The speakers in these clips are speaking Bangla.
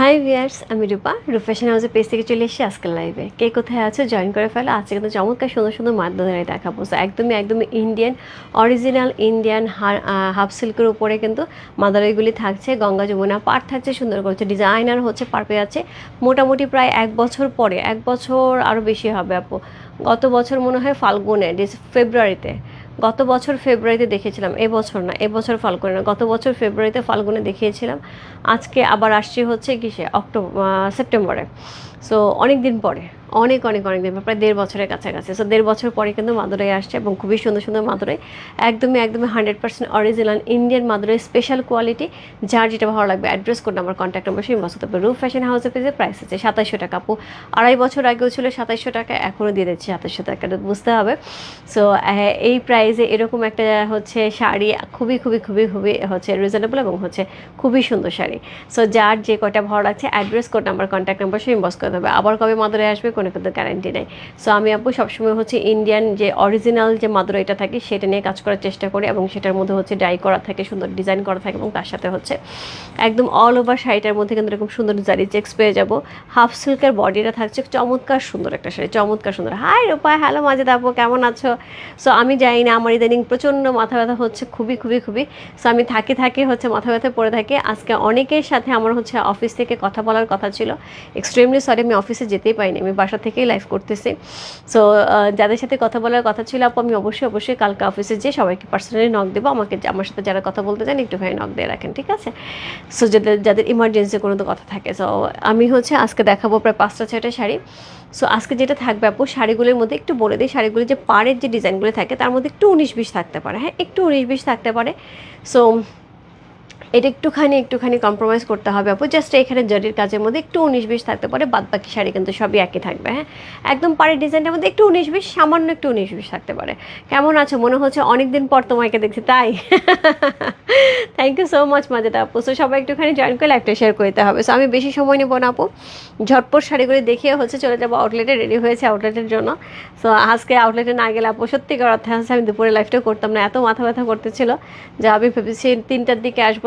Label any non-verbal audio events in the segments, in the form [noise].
হাই ভিয়ার্স আমি রূপা। রূপেশন হাউসের পেজ থেকে চলে এসেছি আজকের লাইভে কে কোথায় আছো? জয়েন করে ফেলো। আজকে কিন্তু চমৎকার সুন্দর সুন্দর মাধ্যমে দেখাবো। So, একদমই একদমই ইন্ডিয়ান অরিজিনাল ইন্ডিয়ান হাফ সিল্কের উপরে কিন্তু মাদারইগুলি থাকছে। গঙ্গা যমুনা পাট থাকছে সুন্দর করছে। ডিজাইনার হচ্ছে পার পেয়ে আছে মোটামুটি প্রায় এক বছর পরে এক বছর আরও বেশি হবে আপু। গত বছর মনে হয় ফাল্গুনে ফেব্রুয়ারিতে গত বছর ফেব্রুয়ারিতে দেখেছিলাম এবছর না এবছর ফাল্গুনে না গত বছর ফেব্রুয়ারিতে ফাল্গুনে দেখিয়েছিলাম, আজকে আবার আসছি হচ্ছে কিসে অক্টোবর সেপ্টেম্বরে। সো অনেক দিন পরে। অনেক অনেক অনেক দিন, প্রায় দেড় বছরের কাছাকাছি। সো দেড় বছর পরে কিন্তু মাদুরাই আসছে এবং খুবই সুন্দর সুন্দর মাদুরাই। একদমই একদমই hundred percent original Indian Madurai special quality যার যেটা ভালো লাগবে address code number contact number সেই মস্ত। রুফ ফ্যাশন হাউসের পেজে প্রাইস আছে সাতাশশো টাকা। আপু, আড়াই বছর আগেও ছিল সাতাশশো টাকা, এখনও দিয়ে দিচ্ছি সাতাশশো টাকা বুঝতে হবে। সো এই প্রাইসে এরকম একটা হচ্ছে শাড়ি, খুবই খুবই খুবই খুবই হচ্ছে রিজনেবল এবং হচ্ছে খুবই সুন্দর শাড়ি। সো যার যে কয়টা ভালো লাগছে address code number contact number সেই ইনবক্স করতে হবে আবার কবে মাদুরাই আসবে, কোনো কিন্তু গ্যারান্টি নেই সো আমি আপু সবসময় হচ্ছে ইন্ডিয়ান যে অরিজিনাল যে মাদুরাইটা থাকে, সেটা নিয়ে কাজ করার চেষ্টা করি এবং সেটার মধ্যে হচ্ছে ডাই করা থাকে, সুন্দর ডিজাইন করা থাকে এবং তার সাথে হচ্ছে একদম অল ওভার শাড়িটার মধ্যে কিন্তু এরকম সুন্দর জারি চেক্স পেয়ে যাব। হাফ সিল্কের বডিটা থাকছে চমৎকার সুন্দর একটা শাড়ি, চমৎকার সুন্দর। হাই রূপা হ্যালো মাজেদ আপু, কেমন আছো? সো আমি জানি না, আমার ইদানিং প্রচণ্ড মাথা ব্যথা হচ্ছে, খুবই খুবই খুবই। সো আমি থাকি থাকি হচ্ছে মাথা ব্যথা পড়ে থাকি। আজকে অনেকের সাথে আমার হচ্ছে অফিস থেকে কথা বলার কথা ছিল। এক্সট্রিমলি সরি আমি অফিসে যেতেই পাইনি আমি বাসা থেকেই লাইভ করতেছি। সো যাদের সাথে কথা বলার কথা ছিল, আপু, আমি অবশ্যই অবশ্যই কালকে অফিসে যেয়ে সবাইকে পার্সোনালি নক দেবো। আমাকে আমার সাথে যারা কথা বলতে চান একটু ভাই নক দিয়ে রাখেন, ঠিক আছে? সো যাদের যাদের ইমার্জেন্সি কোনো তো কথা থাকে। সো আমি হচ্ছে আজকে দেখাবো প্রায় পাঁচটা, ছয়টা শাড়ি। সো আজকে যেটা থাকবে, আপু, শাড়িগুলোর মধ্যে একটু বলে দিই, শাড়িগুলো যে, পাড়ের যে ডিজাইনগুলো থাকে, তার মধ্যে একটু উনিশ বিশ থাকতে পারে। হ্যাঁ একটু উনিশ বিশ থাকতে পারে। সো এটা একটুখানি একটুখানি কম্প্রোমাইজ করতে হবে আপু। জাস্ট এখানে জরির কাজের মধ্যে একটু উনিশ বিশ থাকতে পারে বাদ বাকি শাড়ি কিন্তু সবই একই থাকবে হ্যাঁ? একদম পাড়ের ডিজাইনটার মধ্যে একটু উনিশ বিশ, সামান্য একটু উনিশ বিশ থাকতে পারে। কেমন আছো? মনে হচ্ছে অনেক দিন পর তোমাকে দেখছি, তাই? Thank you so much Majeda আপু। সো সবাই একটুখানি জয়েন করে লাইভটা শেয়ার করতে হবে। সো আমি বেশি সময় নেব না আপু। ঝটপট শাড়িগুলি দেখিয়ে হচ্ছে চলে যাব আউটলেটে রেডি হয়েছে আউটলেটের জন্য। সো আজকে আউটলেটে না গেলে আপু সত্যিকার অর্থে আমি দুপুরে লাইভটা করতাম না, এত মাথা ব্যথা করতেছিল যে আমি ভেবেছি তিনটার দিকে আসব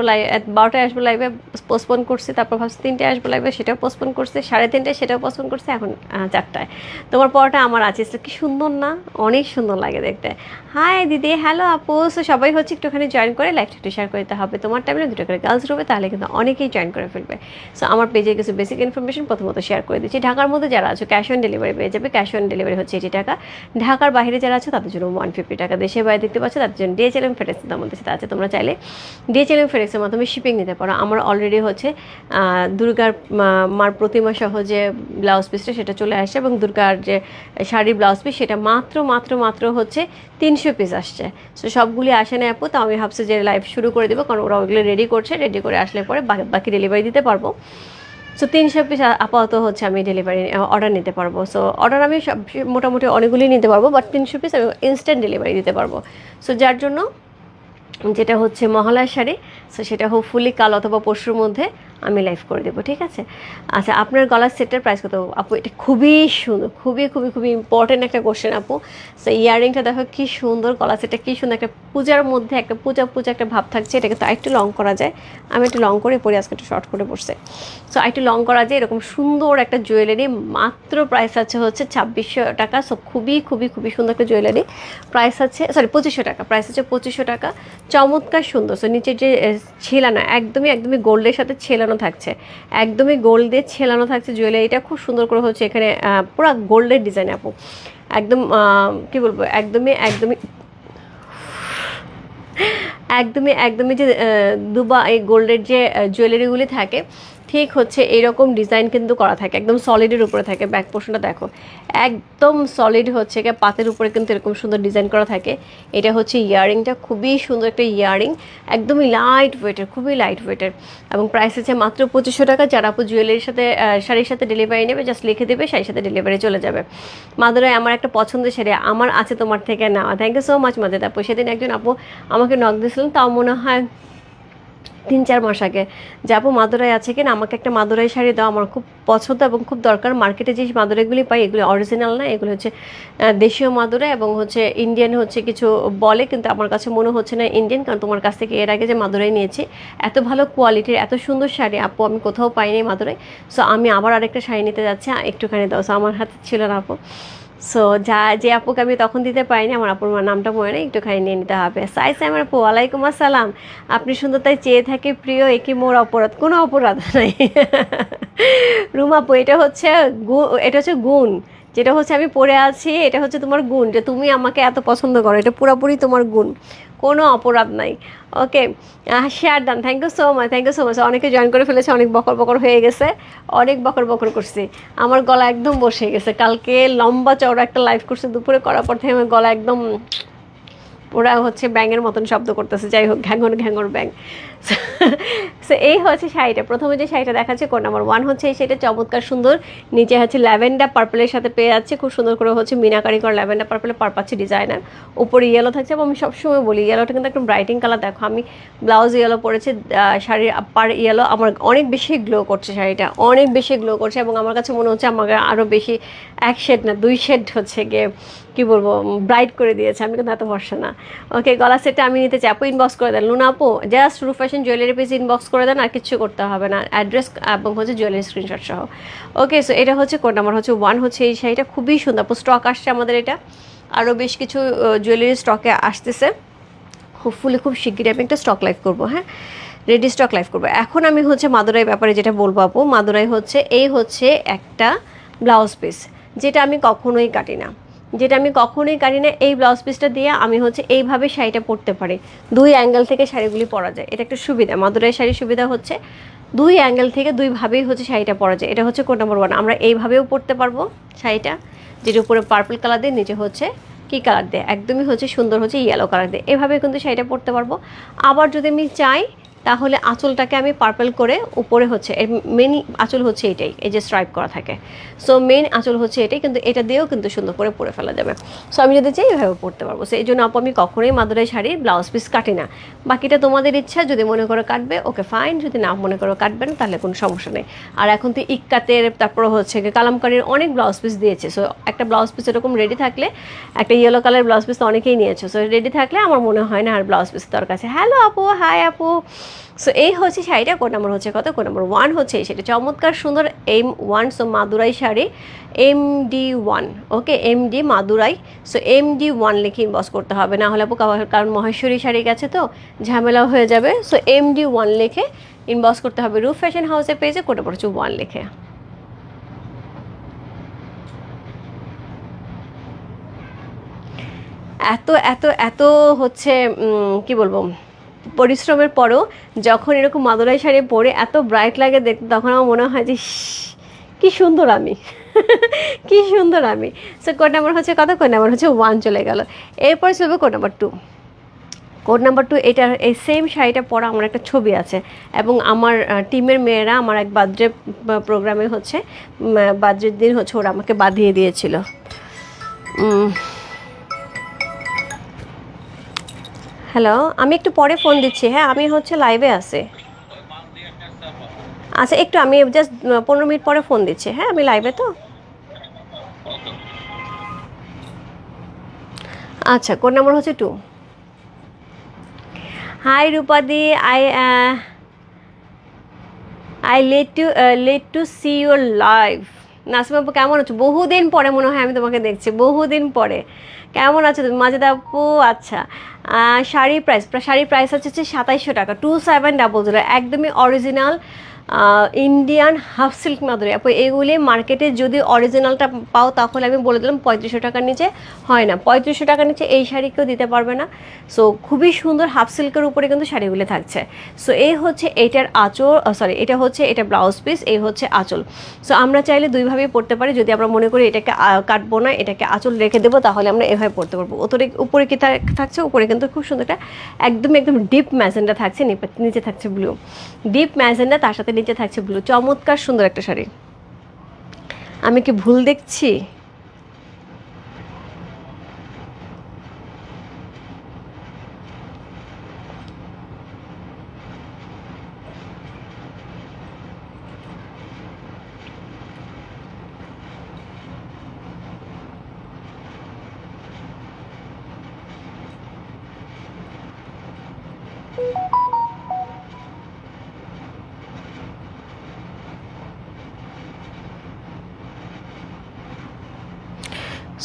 বারোটায় আসব লাইভে পোস্টপোন করছি, তারপর ভাবছি তিনটায় আসব লাইভে সেটাও পোস্টপোন করছি, সাড়ে তিনটায় সেটাও পোস্টপোন করছি, এখন চারটায়। তোমার পরটা আমার আছে কি সুন্দর না? অনেক সুন্দর লাগে দেখতে। হাই দিদি হ্যালো আপু। সবাই হচ্ছে একটুখানি জয়েন করে লাইভটা একটু শেয়ার করতে হবে। তোমার টাইমে দুটো করে গার্লস রুমে তাহলে কিন্তু অনেকেই জয়েন করে ফেলবে। সো আমার পেজে কিছু বেসিক ইনফরমেশন প্রথমত শেয়ার করে দিচ্ছি। ঢাকার মধ্যে যারা আছো ক্যাশ অন ডেলিভারি পেয়ে যাবে। ক্যাশ অন ডেলিভারি হচ্ছে এইটি টাকা। ঢাকার বাইরে যারা আছে, তাদের জন্য ওয়ান ফিফটি টাকা। দেশের বাইরে দেখতে পাচ্ছ, তাদের জন্য ডিএচএলএম ফেডেক্স মধ্যে সেটা আছে। তোমরা চাইলে ডিএচএলএম ফেডেক্সের মাধ্যমে শিপিং নিতে পারো। আমার অলরেডি হচ্ছে দুর্গার মার প্রতিমা সহ যে ব্লাউজ পিসটা সেটা চলে আসছে এবং দুর্গার যে শাড়ির ব্লাউজ পিস সেটা মাত্র মাত্র মাত্র হচ্ছে তিনশো পিস আসছে। সো সবগুলি আসে না আপু তো আমি ভাবছি যে লাইভ শুরু করে দেবো কারণ ওরা ওইগুলো রেডি করছে রেডি করে আসলে পরে বাকি ডেলিভারি দিতে পারব। সো তিনশো পিস আপাতত হচ্ছে আমি ডেলিভারি অর্ডার নিতে পারব। সো অর্ডার আমি সব মোটামুটি অনেকগুলি নিতে পারব বাট তিনশো পিস আমি ইনস্ট্যান্ট ডেলিভারি দিতে পারব। সো যার জন্য যেটা হচ্ছে মহালয়া শাড়ি সো সেটা হোপফুলি কাল অথবা পরশুর মধ্যে আমি লাইভ করে দেবো, ঠিক আছে? আচ্ছা আপনার গলার সেটের প্রাইস কত? আপু, এটা খুবই সুন্দর, খুবই খুবই খুবই ইম্পর্টেন্ট একটা কোশ্চেন আপু। সো ইয়াররিংটা দেখো কি সুন্দর গলা সেটটা কী সুন্দর একটা পূজার মধ্যে একটা পূজা পূজা একটা ভাব থাকছে। এটাকে তো একটু লং করা যায়। আমি একটু লং করে পরি আজকে একটু শর্ট করে পড়ছে। সো একটু লং করা যায়, এরকম সুন্দর একটা জুয়েলারি মাত্র প্রাইস আছে হচ্ছে ছাব্বিশশো টাকা। সো খুবই খুবই খুবই সুন্দর একটা জুয়েলারি প্রাইস আছে সরি পঁচিশশো টাকা প্রাইস হচ্ছে পঁচিশশো টাকা। চমৎকার সুন্দর। সো নিচের যে ছেলানো, একদমই একদমই গোল্ডের সাথে ছেলানো থাকছে। একদমই গোল্ড দিয়ে ছেলানো থাকছে জুয়েলারি এটা খুব সুন্দর করে হচ্ছে এখানে পুরো গোল্ডের ডিজাইন আপু। একদম কি বলব, একদমই একদমই একদমই একদমই যে দুবা এই গোল্ডের যে জুয়েলারিগুলি থাকে ঠিক হচ্ছে এইরকম ডিজাইন কিন্তু করা থাকে, একদম সলিডের উপরে থাকে ব্যাক পোর্শনটা দেখো। একদম সলিড হচ্ছে গিয়ে পাতের উপরে কিন্তু এরকম সুন্দর ডিজাইন করা থাকে। এটা হচ্ছে ইয়ারিংটা খুবই সুন্দর একটা ইয়ারিং একদমই লাইট ওয়েটের খুবই লাইট ওয়েটের এবং প্রাইস আছে মাত্র পঁচিশশো টাকা, যারা আপু জুয়েলারির সাথে শাড়ির সাথে ডেলিভারি নেবে জাস্ট লিখে দেবে, শাড়ির সাথে ডেলিভারি চলে যাবে। মাদুরাই আমার একটা পছন্দের শাড়ি, আমার আছে তোমার থেকে নেওয়া। থ্যাংক ইউ সো মাচ মাদের আপু, সেদিন একজন আপু আমাকে নক দিয়েছিলেন, তাও মনে হয় তিন চার মাস আগে। যাব মাদুরাই আছে কিনা? আমাকে একটা মাদুরাই শাড়ি দাও, আমার খুব পছন্দ এবং খুব দরকার। মার্কেটে যে মাদুরাইগুলি পাই, এগুলি অরিজিনাল না, এগুলো হচ্ছে দেশীয় মাদুরাই এবং হচ্ছে ইন্ডিয়ান হচ্ছে কিছু বলে, কিন্তু আমার কাছে মনে হচ্ছে না ইন্ডিয়ান কারণ তোমার কাছ থেকে এর আগে যে মাদুরাই নিয়েছি, এত ভালো কোয়ালিটির এত সুন্দর শাড়ি, আপু, আমি কোথাও পাইনি মাদুরাই। সো আমি আবার আরেকটা শাড়ি নিতে যাচ্ছি একটুখানি দাও। সো আমার হাতে ছিল না, আপু। সো যা যে আপুকে আমি তখন দিতে পারিনি, আমার আপুর মার নামটা মনে নেই, একটুখানি নিয়ে নিতে হবে। সাই আমার আপু, ওয়ালাইকুম আসসালাম। আপনি সুন্দর তাই চেয়ে থাকে প্রিয় একই মোর অপরাধ? কোনো অপরাধ নাই। রুম আপু, এটা হচ্ছে এটা হচ্ছে গুণ। যেটা হচ্ছে আমি পড়ে আছি, এটা হচ্ছে তোমার গুণ, যে তুমি আমাকে এত পছন্দ করো, এটা পুরোপুরি তোমার গুণ। কোনো অপরাধ নাই। Okay share done thank you so much thank you so much অনেকে জয়েন করে ফেলেছে, অনেক বকর বকর হয়ে গেছে, অনেক বকর বকর করছি। আমার গলা একদম বসে গেছে। কালকে লম্বা চওড়া একটা লাইভ করছে, দুপুরে করার পর থেকে আমার গলা একদম ওরা হচ্ছে ব্যাঙের মতন শব্দ করতেছে। যাই হোক ঘ্যাঙর ঘ্যাঙর ব্যাং সো এই হচ্ছে শাড়িটা। প্রথমে যে শাড়িটা দেখাচ্ছে কোন নাম্বার ওয়ান হচ্ছে এই শাড়িটা। চমৎকার সুন্দর। নিচে হচ্ছে ল্যাভেন্ডার পার্পলের সাথে পেয়ে যাচ্ছে। খুব সুন্দর করে হচ্ছে মিনাকারি করা ল্যাভেন্ডার পার্পলে পার পাচ্ছে ডিজাইনার উপরে ইয়েলো থাকছে এবং আমি সবসময় বলি ইয়েলোটা কিন্তু একদম ব্রাইটিং কালার দেখো, আমি ব্লাউজ ইয়েলো পরেছে শাড়ির পার ইয়েলো আমার অনেক বেশি গ্লো করছে শাড়িটা। অনেক বেশি গ্লো করছে এবং আমার কাছে মনে হচ্ছে আমাকে আরও বেশি এক শেড না, দুই শেড হচ্ছে গিয়ে, কি বলব ব্রাইট করে দিয়েছে। আমি কিন্তু এত ভরসা না। ওকে গলা সেটটা আমি নিতে চাই আপু ইনবক্স করে দেন। লুনা আপু just Roof fashion jewellery page inbox করে দেন, আর কিছু করতে হবে না। অ্যাড্রেস এবং হচ্ছে জুয়েলারি স্ক্রিনশট সহ। ওকে সো এটা হচ্ছে কোড নাম্বার হচ্ছে ওয়ান হচ্ছে এই শাড়িটা। খুবই সুন্দর স্টক আসছে আমাদের এটা। আরও বেশ কিছু জুয়েলারি স্টকে আসতেছে। হোপফুলি খুব শিগগিরই আমি একটা স্টক লাইভ করব হ্যাঁ? রেডি স্টক লাইভ করব। এখন আমি হচ্ছে মাদুরাই ব্যাপারে যেটা বলব আপু, মাদুরাই হচ্ছে, এই হচ্ছে একটা ব্লাউজ পিস যেটা আমি কখনোই কাটি না। যেটা আমি কখনোই কারি না, এই ব্লাউজ পিসটা দিয়ে আমি হচ্ছে এইভাবে শাড়িটা পরতে পারি। দুই অ্যাঙ্গেল থেকে শাড়িগুলি পরা যায়। এটা একটা সুবিধা মাদুরাই শাড়ির সুবিধা হচ্ছে দুই অ্যাঙ্গেল থেকে দুইভাবেই হচ্ছে শাড়িটা পরা যায়। এটা হচ্ছে কোড নম্বর ওয়ান আমরা এইভাবেও পরতে পারব শাড়িটা যেটার উপরে পার্পল কালার দিয়ে, নিচে হচ্ছে কি কালার দেয়, একদমই হচ্ছে সুন্দর হচ্ছে ইয়েলো কালার দেয়। এভাবে কিন্তু শাড়িটা পরতে পারব। আবার যদি আমি চাই তাহলে আঁচলটাকে আমি পার্পল করে উপরে হচ্ছে মেন আঁচল হচ্ছে এটাই, এই যে স্ট্রাইপ করা থাকে। সো মেন আঁচল হচ্ছে এটাই, কিন্তু এটা দিয়েও কিন্তু সুন্দর করে পরে ফেলা যাবে। সো আমি যদি চাই, এভাবে পরতে পারব। সো এই জন্য আপু, আমি কখনোই মাদুরাই শাড়ির ব্লাউজ পিস কাটি না। বাকিটা তোমাদের ইচ্ছা, যদি মনে করো কাটবে ওকে ফাইন যদি না মনে করো কাটবে না তাহলে কোনো সমস্যা নেই। আর এখন তো ইক্কাতের, তারপর হচ্ছে কালামকারির অনেক ব্লাউজ পিস দিয়েছে। সো একটা ব্লাউজ পিস এরকম রেডি থাকলে, একটা ইয়েলো কালার ব্লাউজ পিস তো অনেকেই নিয়েছে। সো রেডি থাকলে আমার মনে হয় না আর ব্লাউজ পিস দরকার আছে। হ্যালো আপু হাই আপু। সো এই হচ্ছে শাড়িটা কোন নম্বর হচ্ছে কত? কোন নম্বর ওয়ান হচ্ছে সেটা চমৎকার, সুন্দর M one so Madurai sari. M D one okay M D Madurai. So M D one লিখে ইনবক্স করতে হবে। না হলে কারণ- মহেশ্বরী শাড়ি গেছে তো ঝামেলা হয়ে যাবে। সো এম ডি ওয়ান লিখে ইনবক্স করতে হবে। রুফ ফ্যাশন হাউসের পেজে কোটা পড়ছে ওয়ান লিখে। এত এত এত হচ্ছে কি বলব? পরিশ্রমের পরও যখন এরকম মাদুরাই শাড়ি পরে এত ব্রাইট লাগে দেখতে, তখন আমার মনে হয় যে কি সুন্দর আমি। [laughs] কি সুন্দর আমি। সো কোড নাম্বার হচ্ছে কত? কোড নাম্বার হচ্ছে ওয়ান চলে গেল। এরপর চলবে code number two code number two এটার এই সেম শাড়িটা পরা আমার একটা ছবি আছে। এবং আমার টিমের মেয়েরা আমার এক বার্থডে প্রোগ্রামে হচ্ছে বার্থডের দিন হচ্ছে ওরা আমাকে বাঁধিয়ে দিয়েছিল। হ্যালো আমি একটু পরে ফোন দিচ্ছি হ্যাঁ আমি হচ্ছে লাইভে আছি। আচ্ছা একটু, আমি জাস্ট পনেরো মিনিট পরে ফোন দিচ্ছি হ্যাঁ আমি লাইভে তো? আচ্ছা কোন নম্বর হচ্ছে two hi রূপাদি I I late to late to see your live Nasim আপু, কেমন আছো? বহুদিন পরে মনে হয় আমি তোমাকে দেখছি, বহুদিন পরে। কেমন আছো তুমি? মাজেদা আপু আচ্ছা। শাড়ির প্রাইস শাড়ির প্রাইস হচ্ছে হচ্ছে সাতাইশশো টাকা টু সেভেন ডাবল জিরো একদমই original Indian half silk Madurai. আপু, এগুলি মার্কেটে যদি অরিজিনালটা পাও তাহলে আমি বলে দিলাম পঁয়ত্রিশশো টাকার নিচে হয় না। পঁয়ত্রিশশো টাকার নিচে এই শাড়ি কেউ দিতে পারবে না। সো খুবই সুন্দর হাফ সিল্কের উপরে কিন্তু শাড়িগুলি থাকছে। সো এই হচ্ছে এটার আঁচল সরি এটা হচ্ছে এটা ব্লাউজ পিস এই হচ্ছে আঁচল। সো আমরা চাইলে দুইভাবেই পড়তে পারি। যদি আমরা মনে করি এটাকে কাটবো না, এটাকে আঁচল রেখে দেবো, তাহলে আমরা এভাবে পড়তে পারব। ওতরে উপরে কি থাক- থাকছে? উপরে কিন্তু খুব সুন্দর একটা একদম একদম ডিপ ম্যাজেন্ডা থাকছে নিচে থাকছে ব্লু ডিপ ম্যাজেন্ডা, তার সাথে নিচে থাকছে ব্লু চমৎকার সুন্দর একটা শাড়ি। আমি কি ভুল দেখছি?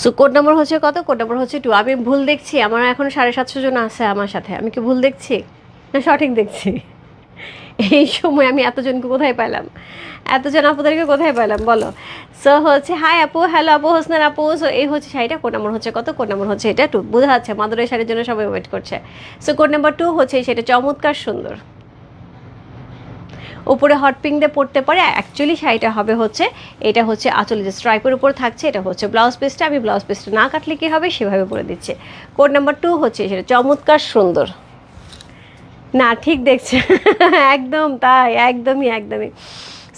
সো কোড নাম্বার হচ্ছে কত? কোড নাম্বার হচ্ছে টু আমি ভুল দেখছি, আমার এখন সাড়ে সাতশো জন আছে আমার সাথে। আমি কি ভুল দেখছি? না, সঠিক দেখছি। এই সময় আমি এতজনকে কোথায় পেলাম এতজন আপুদেরকে কোথায় পেলাম বলো। সো হচ্ছে হাই আপু। হ্যালো আপু। হোসনান আপু। সো এই হচ্ছে শাড়িটা। কোড নাম্বার হচ্ছে কত? কোড নাম্বার হচ্ছে এটা টু বোঝা যাচ্ছে মাদুরের শাড়ির জন্য সবাই ওয়েট করছে। সো কোড নাম্বার টু হচ্ছে সেটা চমৎকার সুন্দর। উপরে হট পিঙ্ক দিয়ে পড়তে পারে অ্যাকচুয়ালি শাড়িটা হবে হচ্ছে, এটা হচ্ছে আঁচলে যে স্ট্রাইপের উপর থাকছে, এটা হচ্ছে ব্লাউজ পিসটা আমি ব্লাউজ পিসটা না কাটলে কী হবে? সেভাবে পরে দিচ্ছে। কোড নাম্বার টু হচ্ছে সেটা চমৎকার সুন্দর। না, ঠিক দেখছে। [laughs] একদম তাই, একদমই একদমই।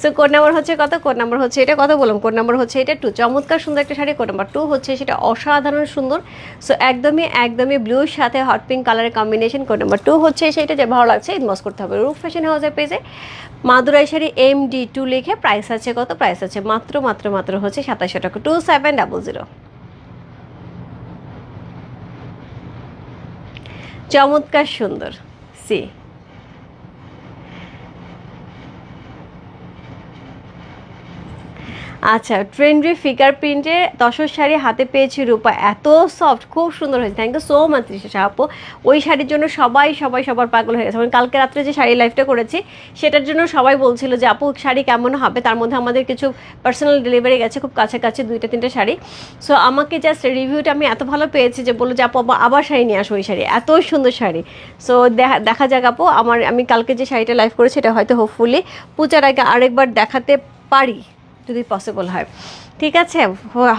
সো কোড নাম্বার হচ্ছে কত? কোড নাম্বার হচ্ছে এটা কত বললাম? কোড নাম্বার হচ্ছে এটা টু চমৎকার সুন্দর একটা শাড়ি। কোড নাম্বার টু হচ্ছে সেটা অসাধারণ সুন্দর। সো একদমই একদমই ব্লুর সাথে হট পিঙ্ক কালারের কম্বিনেশন কোড নাম্বার টু হচ্ছে সেটা যে ভালো লাগছে ইনভেস্ট করতে হবে। রুফ ফ্যাশন হাউসের পেজে Madurai sari M D two লিখে প্রাইস আছে কত? প্রাইস আছে মাত্র মাত্র মাত্র হচ্ছে সাতাশশো টাকা। টু সেভেন ডাবল জিরো চমৎকার সুন্দর। সি আচ্ছা ট্রেন্ডি ফিগার প্রিন্টে তসর শাড়ি হাতে পেয়েছি রূপা। এত সফট খুব সুন্দর হয়েছে। Thank you so much Trisha আপু। ওই শাড়ির জন্য সবাই সবাই সবার পাগল হয়ে গেছে। আমি কালকে রাত্রে যে শাড়ি লাইফটা করেছি, সেটার জন্য সবাই বলছিল যে, আপু, শাড়ি কেমন হবে? তার মধ্যে আমাদের কিছু পার্সোনাল ডেলিভারি গেছে, খুব কাছাকাছি, দুইটা, তিনটে শাড়ি। সো আমাকে জাস্ট রিভিউটা আমি এত ভালো পেয়েছি যে, বলল যে, আপু, আবার- শাড়ি নিয়ে আসো ওই শাড়ি। এত সুন্দর শাড়ি। সো দেখা দেখা যাক আপু, আমার, আমি কালকে যে শাড়িটা লাইভ করেছি, এটা হয়তো হোপফুলি পূজার আগে আরেকবার দেখাতে পারি। যদি পসিবল হয়। ঠিক আছে?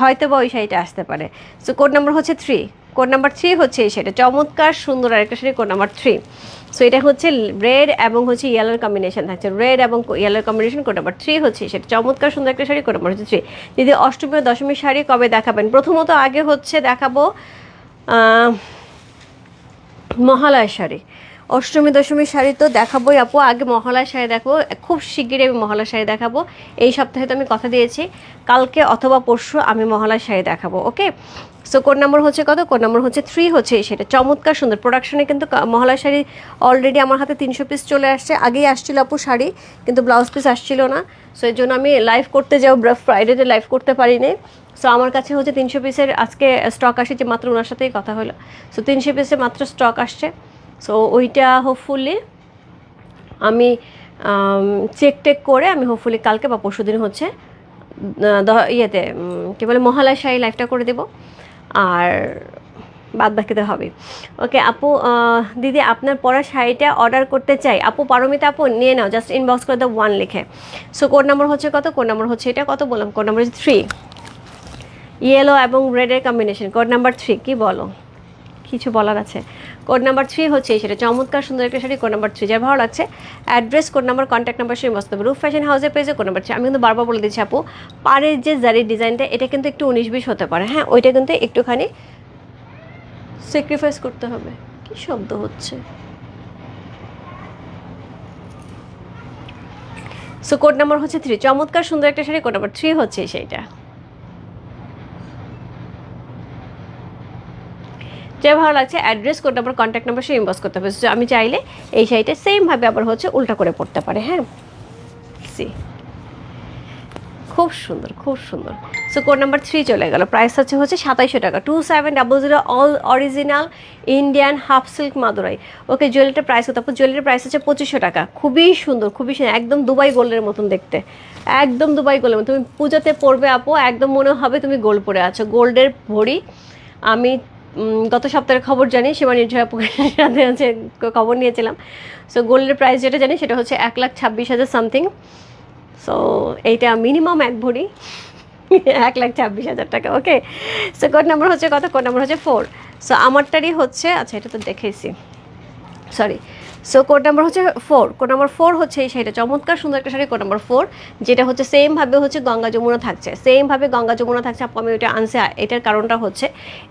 হয়তো বা ওই শাড়িটা আসতে পারে। সো কোড নাম্বার হচ্ছে থ্রি কোড নাম্বার থ্রি হচ্ছে এই শাড়িটা। চমৎকার, সুন্দর আরেকটা sari code number three so এটা হচ্ছে রেড এবং হচ্ছে ইয়েলোর কম্বিনেশন থাকছে। রেড এবং ইয়েলোর কম্বিনেশন কোড নাম্বার থ্রি হচ্ছে সেটা চমৎকার, সুন্দর একটা শাড়ি কোড নাম্বার হচ্ছে থ্রি যদি অষ্টমী ও দশমী শাড়ি কবে দেখাবেন? প্রথমত আগে হচ্ছে দেখাবো মহালয়া শাড়ি। অষ্টমী, দশমী শাড়ি তো দেখাবোই আপু। আগে মহালয়া শাড়ি দেখাবো। খুব শিগগিরই আমি মহালয়া শাড়ি দেখাবো। এই সপ্তাহে তো আমি কথা দিয়েছি। কালকে অথবা পরশু আমি মহালয়া শাড়ি দেখাবো, ওকে? সো কোড নাম্বার হচ্ছে কত? কোড নাম্বার হচ্ছে থ্রি হচ্ছে সেটা চমৎকার, সুন্দর। প্রোডাকশনে কিন্তু মহালয়া শাড়ি অলরেডি আমার হাতে তিনশো পিস চলে আসছে। আগেই আসছিল আপু শাড়ি, কিন্তু ব্লাউজ পিস আসছিল না। সো এর জন্য আমি লাইভ করতে যাও ফ্রাইডেতে লাইভ করতে পারিনি। সো আমার কাছে হচ্ছে তিনশো পিসের আজকে স্টক আসে যে মাত্র ওনার সাথেই কথা হলো। সো তিনশো পিসে মাত্র স্টক আসছে। সো ওইটা হোপফুলি আমি চেক টেক করে আমি হোপফুলি কালকে বা পরশু দিন হচ্ছে ইয়েতে কী বলে মহালয় শাড়ি লাইফটা করে দেব। আর বাদ বাকিতে হবে। ওকে আপু দিদি, আপনার পরা শাড়িটা অর্ডার করতে চাই। আপু, পারমিতা আপু, নিয়ে নাও জাস্ট ইনবক্স করে দাও ওয়ান লিখে। সো কোড নাম্বার হচ্ছে কত? কোড নাম্বার হচ্ছে এটা কত বললাম? কোড নাম্বার হচ্ছে থ্রি ইয়েলো এবং রেডের কম্বিনেশন কোড নাম্বার থ্রি কী বলো? কিছু বলার আছে। কোড নাম্বার থ্রি হচ্ছে সেটা চমৎকার সুন্দর একটা শাড়ি, কোড নাম্বার থ্রি যা ভালো লাগছে। Address code number contact number সেই মস্ত রুফ ফ্যাশন হাউসের পেজে কোড নাম্বার থ্রি। আমি কিন্তু বারবার বলে দিচ্ছি আপু, পাড়ের যে জারির ডিজাইনটা, এটা কিন্তু একটু উনিশ বিশ হতে পারে। হ্যাঁ ওইটা কিন্তু একটুখানি স্যাক্রিফাইস করতে হবে। কি শব্দ হচ্ছে? সো কোড নাম্বার হচ্ছে থ্রি। চমৎকার সুন্দর একটা শাড়ি, কোড নাম্বার থ্রি হচ্ছে সেইটা যে ভালো লাগছে address code number contact number সে ইনবক্স করতে হবে। আমি চাইলে এই শাড়িটা সেমভাবে আবার হচ্ছে উল্টা করে পড়তে পারে হ্যাঁ? সি খুব সুন্দর খুব সুন্দর। সো কোড নাম্বার থ্রি চলে গেল। প্রাইস হচ্ছে হচ্ছে সাতাইশো টাকা। Two seven double zero all original Indian half silk Madurai okay জুয়েলারিটার price কত? জুয়েলারির প্রাইস হচ্ছে পঁচিশশো টাকা। খুবই সুন্দর খুবই সুন্দর। একদম দুবাই গোল্ডের মতন দেখতে। একদম দুবাই গোল্ডের মতন। তুমি পূজাতে পড়বে আপু, একদম মনে হবে তুমি গোল্ড পরে আছো। গোল্ডের ভরি, আমি গত সপ্তাহের খবর জানি সীমা নির্ঝরা পুকুরের সাথে হচ্ছে খবর নিয়েছিলাম। সো গোল্ডের প্রাইস যেটা জানি, সেটা হচ্ছে এক লাখ ছাব্বিশ হাজার সামথিং সো এইটা মিনিমাম এক ভরি। এক লাখ ছাব্বিশ হাজার টাকা ওকে সো কোড নাম্বার হচ্ছে কত? কোড নাম্বার হচ্ছে ফোর সো আমারটারই হচ্ছে আচ্ছা এটা তো দেখেছি সরি সো কোড নাম্বার হচ্ছে ফোর কোড নাম্বার ফোর হচ্ছে এই শাড়িটা। চমৎকার সুন্দর একটা শাড়ি কোড নাম্বার ফোর যেটা হচ্ছে সেমভাবে হচ্ছে গঙ্গা যমুনা থাকছে। সেমভাবে গঙ্গা যমুনা থাকছে, আপু, আমি ওইটা আনছে। এটার কারণটা হচ্ছে,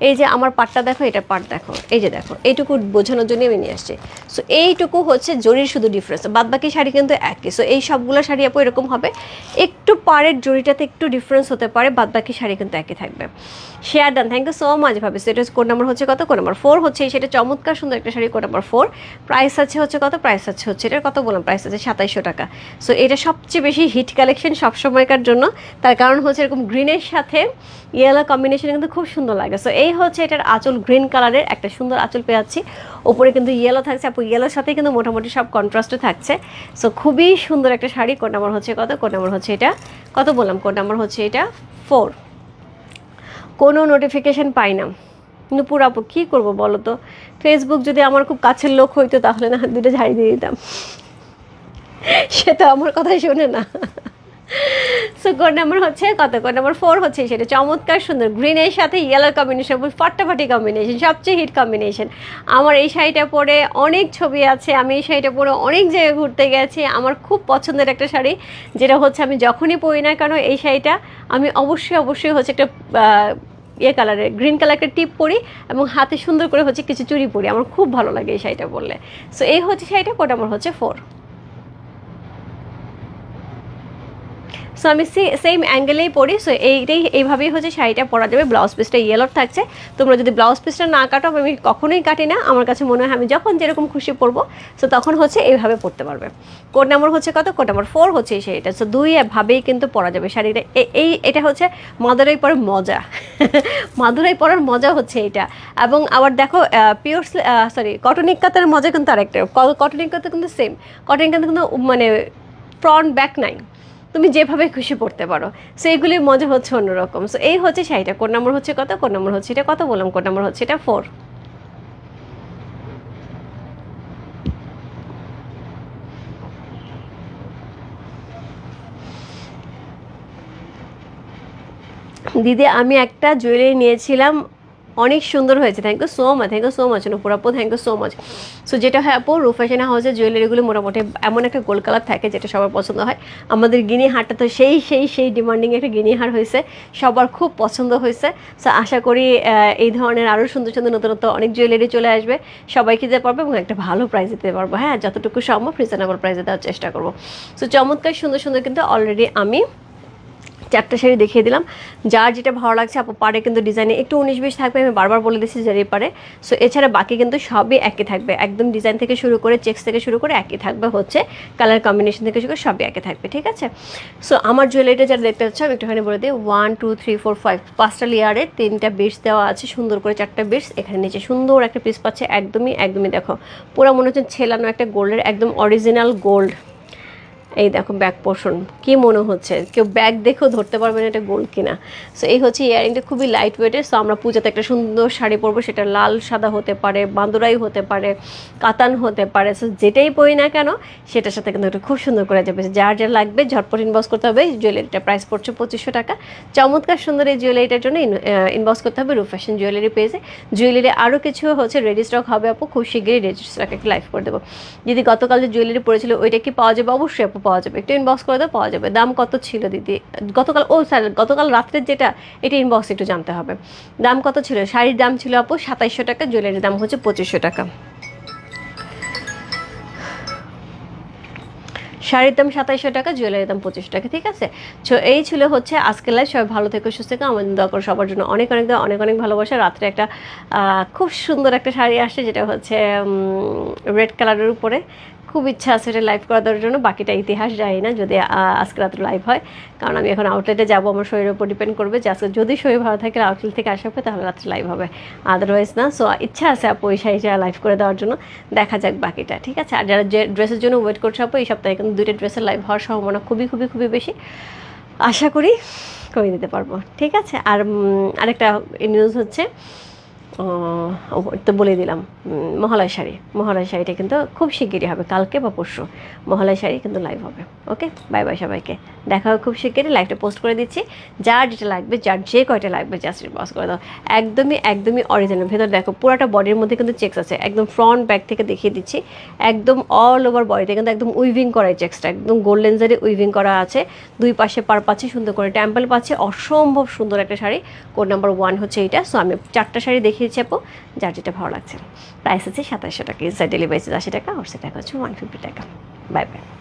এই যে আমার পাটটা দেখো এটার পাট দেখো, এই যে দেখো, এইটুকু বোঝানোর জন্য আমি নিয়ে আসছি। সো এইটুকু হচ্ছে জরির শুধু ডিফারেন্স বাদ বাকি শাড়ি কিন্তু একই। সো এই সবগুলো শাড়ি আপু, এরকম হবে। একটু পাড়ের জরিটাতে একটু ডিফারেন্স হতে পারে বাদ বাকি শাড়ি কিন্তু একই থাকবে। Share done. Thank you so much ভাবি। সো এটা কোড নাম্বার হচ্ছে কত? কোড নাম্বার ফোর হচ্ছে সেটা চমৎকার সুন্দর একটা sari code number four price আছে হচ্ছে কত? প্রাইস আছে হচ্ছে, এটার কত বললাম? প্রাইস আছে সাতাইশশো টাকা। সো এটা সবচেয়ে বেশি হিট কালেকশন সবসময়কার জন্য। তার কারণ হচ্ছে এরকম গ্রিনের সাথে ইয়েলো কম্বিনেশন কিন্তু খুব সুন্দর লাগে। সো এই হচ্ছে এটার আঁচল গ্রিন কালারের একটা সুন্দর আঁচল পেয়ে যাচ্ছি ওপরে কিন্তু ইয়েলো থাকছে, আপু। ইয়েলোর সাথে কিন্তু মোটামুটি সব কন্ট্রাস্টে থাকছে। সো খুবই সুন্দর একটা শাড়ি। কোড নাম্বার হচ্ছে কত? কোড নাম্বার হচ্ছে এটা। কত বললাম? কোড নাম্বার হচ্ছে এটা ফোর কোনো নোটিফিকেশান পাই না। কিন্তু পুরাপু কী করব বলো তো? ফেসবুক যদি আমার খুব কাছের লোক হইতো তাহলে না দুটো ঝাড়ি দিয়ে দিতাম। সে তো আমার কথাই শোনে না। সো কোড নাম্বার হচ্ছে কত? কোড নাম্বার ফোর হচ্ছে সেটা। চমৎকার, সুন্দর। গ্রিনের সাথে ইয়েলো কম্বিনেশন ফাটাফাটি কম্বিনেশন সবচেয়ে হিট কম্বিনেশন আমার এই শাড়িটা পরে অনেক ছবি আছে। আমি এই শাড়িটা পরে অনেক জায়গায় ঘুরতে গেছি। আমার খুব পছন্দের একটা শাড়ি, যেটা হচ্ছে আমি যখনই পরি না কেন এই শাড়িটা, আমি অবশ্যই অবশ্যই হচ্ছে একটা ইয়ে কালারের গ্রিন কালার একটা টিপ পরি এবং হাতে সুন্দর করে হচ্ছে কিছু চুড়ি পরি। আমার খুব ভালো লাগে এই শাড়িটা পরলে। সো এই হচ্ছে শাড়িটা কোড নাম্বার হচ্ছে ফোর সো আমি সেম অ্যাঙ্গেলেই পরি সো এইটাই এইভাবেই হচ্ছে শাড়িটা পরা যাবে। ব্লাউজ পিসটা ইয়েলোর থাকছে। তোমরা যদি ব্লাউজ পিসটা না কাটো, আমি কখনোই কাটি না। আমার কাছে মনে হয় আমি যখন যেরকম খুশি পরবো সো তখন হচ্ছে এইভাবে পরতে পারবে। কোড নাম্বার হচ্ছে কত? কোড নাম্বার ফোর হচ্ছে এই শাড়িটা। সো দুই ভাবেই কিন্তু পরা যাবে শাড়িটা। এই এটা হচ্ছে মাদুরাই পরার মজা। [laughs] মাদুরাই পরার মজা হচ্ছে এটা। এবং আবার দেখো পিওর সরি কটন ইক্কাতের মজা কিন্তু আরেকটা। কটন ইক্কাতে কিন্তু সেম কটন ইক্কাতে কিন্তু মানে ফ্রন্ট ব্যাক নাই। তুমি যেভাবে খুশি পড়তে পারো। সো এগুলির মজা হচ্ছে অন্যরকম। সো এই হচ্ছে শাড়িটা। কোন নম্বর হচ্ছে কত? কোন নম্বর হচ্ছে এটা? কত বললাম? কোন নম্বর হচ্ছে এটা? ফোর দিদি, আমি একটা জুয়েলারি নিয়েছিলাম। অনেক সুন্দর হয়েছে। Thank you so much thank you so much আপু thank you so much so যেটা হয় আপু রু হাউসের জুয়েলারিগুলো মোটামুটি এমন একটা গোল কালার থাকে যেটা সবার পছন্দ হয়। আমাদের গিনি হারটা তো সেই সেই সেই ডিমান্ডিং একটা গিনি হার হয়েছে। সবার খুব পছন্দ হয়েছে। সো আশা করি এই ধরনের আরও সুন্দর সুন্দর নতুন নতুন অনেক জুয়েলারি চলে আসবে। সবাইকে দিতে পারব এবং একটা ভালো প্রাইস দিতে পারব। হ্যাঁ যতটুকু সম্ভব রিজনেবল প্রাইসে দেওয়ার চেষ্টা করব। সো চমৎকার সুন্দর সুন্দর কিন্তু অলরেডি আমি চারটা শাড়ি দেখিয়ে দিলাম। যার যেটা ভালো লাগছে, আপু পারে কিন্তু ডিজাইনে একটু উনিশ বিশ থাকবে, আমি বারবার বলে দিচ্ছি যারই পারে সো এছাড়া বাকি কিন্তু সবই একই থাকবে। একদম ডিজাইন থেকে শুরু করে চেক্স থেকে শুরু করে একই থাকবে হচ্ছে। কালার কম্বিনেশন থেকে শুরু করে সবই একই থাকবে, ঠিক আছে? সো আমার জুয়েলারিটা যারা দেখতে পাচ্ছ আমি একটুখানি বলে দিই। One two three four five পাঁচটা লেয়ারে তিনটা বিটস দেওয়া আছে, সুন্দর করে চারটা বিটস এখানে নিচে সুন্দর একটা পিস পাচ্ছে, একদমই একদমই দেখো। পুরো মনে হচ্ছে ছেলানো একটা গোল্ডের একদম অরিজিনাল গোল্ড এই দেখো ব্যাক পোর্শন কি মনে হচ্ছে? কেউ ব্যাগ দেখেও ধরতে পারবে না এটা গোল্ড কিনা। সো এই হচ্ছে ইয়ারিংটা খুবই লাইট ওয়েটের সো আমরা পূজাতে একটা সুন্দর শাড়ি পরবো, সেটা লাল, সাদা হতে পারে, বান্দুরাই হতে পারে, কাতান হতে পারে সো যেটাই পরি না কেন, সেটার সাথে কিন্তু এটা খুব সুন্দর করে যাবে। যার যা লাগবে, ঝটপট ইনবক্স করতে হবে জুয়েলারিটা প্রাইস পড়ছে পঁচিশশো টাকা। চমৎকার সুন্দর এই জুয়েলারিটার জন্য ইনবক্স করতে হবে রু ফ্যাশন জুয়েলারি পেজে জুয়েলারি আরও কিছু হচ্ছে রেডি স্টক হবে আপু, খুব শীঘ্রই রেডি স্টক একটা লাইভ করে দেবো। যদি গতকাল যে জুয়েলারি পড়েছিল, ওইটা কি পাওয়া যাবে? অবশ্যই আপু পাওয়া যাবে। একটু ইনবক্স করে দেবো পাওয়া যাবে। দাম কত ছিল দিদি? গতকাল, ও স্যার, গতকাল রাত্রের যেটা, এটা ইনবক্স একটু জানতে হবে। দাম কত ছিল? শাড়ির দাম ছিল আপু সাতাইশশো টাকা, জুয়েলারির দাম হচ্ছে পঁচিশশো টাকা। শাড়ির দাম সাতাইশশো টাকা, জুয়েলারির দাম পঁচিশশো টাকা, ঠিক আছে? তো এই ছিল হচ্ছে আজকের লাইভ সবাই ভালো থেকে, সুস্থ থেকে। আমাদের দোয়া করো সবার জন্য অনেক অনেক অনেক অনেক ভালোবাসা। রাত্রে একটা খুব সুন্দর একটা শাড়ি আসছে, যেটা হচ্ছে রেড কালারের উপরে। খুব ইচ্ছা আছে এটা লাইভ করার জন্য, বাকিটা ইতিহাস জানি না যদি আজকে রাত্রে লাইভ হয়। কারণ আমি এখন আউটলেটে যাব, আমার শরীরের উপর ডিপেন্ড করবে যে আজকে যদি শরীর ভালো থাকে আউটলেট থেকে আসা হবে তাহলে রাত্রে লাইভ হবে। আদারওয়াইজ না সো ইচ্ছা আছে আপু এই শাড়িটা লাইভ করে দেওয়ার জন্য। দেখা যাক বাকিটা, ঠিক আছে? আর যারা যে ড্রেসের জন্য ওয়েট করছে আপু, এই সপ্তাহে কিন্তু দুইটা ড্রেসের লাইভ হওয়ার সম্ভাবনা খুবই খুবই খুবই বেশি। আশা করি করে দিতে পারব, ঠিক আছে? আর আরেকটা নিউজ হচ্ছে তো বলে দিলাম মহালয় শাড়ি। মহালয় শাড়িটা কিন্তু খুব শিগগিরই হবে, কালকে বা পরশু। মহালয় শাড়ি কিন্তু লাইভ হবে ওকে বাই বাই সবাইকে। দেখা হবে খুব শিগগিরই লাইভটা পোস্ট করে দিচ্ছি। যার যেটা লাগবে, যার যে কয়টা লাগবে জাস্ট পজ করে দাও। একদমই একদমই অরিজিনাল ভেতর দেখো, পুরোটা বডির মধ্যে কিন্তু চেক্স আছে। একদম ফ্রন্ট ব্যাক থেকে দেখিয়ে দিচ্ছি। একদম অল ওভার বডিতে কিন্তু একদম উইভিং করা এই চেক্সটা একদম গোল্ডেন জারি উইভিং করা আছে। দুই পাশে পার পাচ্ছে, সুন্দর করে টেম্পল পাচ্ছে। অসম্ভব সুন্দর একটা শাড়ি। কোড নাম্বার ওয়ান হচ্ছে এইটা। সো আমি চারটা শাড়ি দেখিয়েছি আপু যার যেটা ভালো লাগছে। প্রাইস আছে সাতাশশো টাকা ইনসাইড ডেলিভারি আশি টাকা আর সেটা হচ্ছে ওয়ান ফিফটি টাকা। Bye bye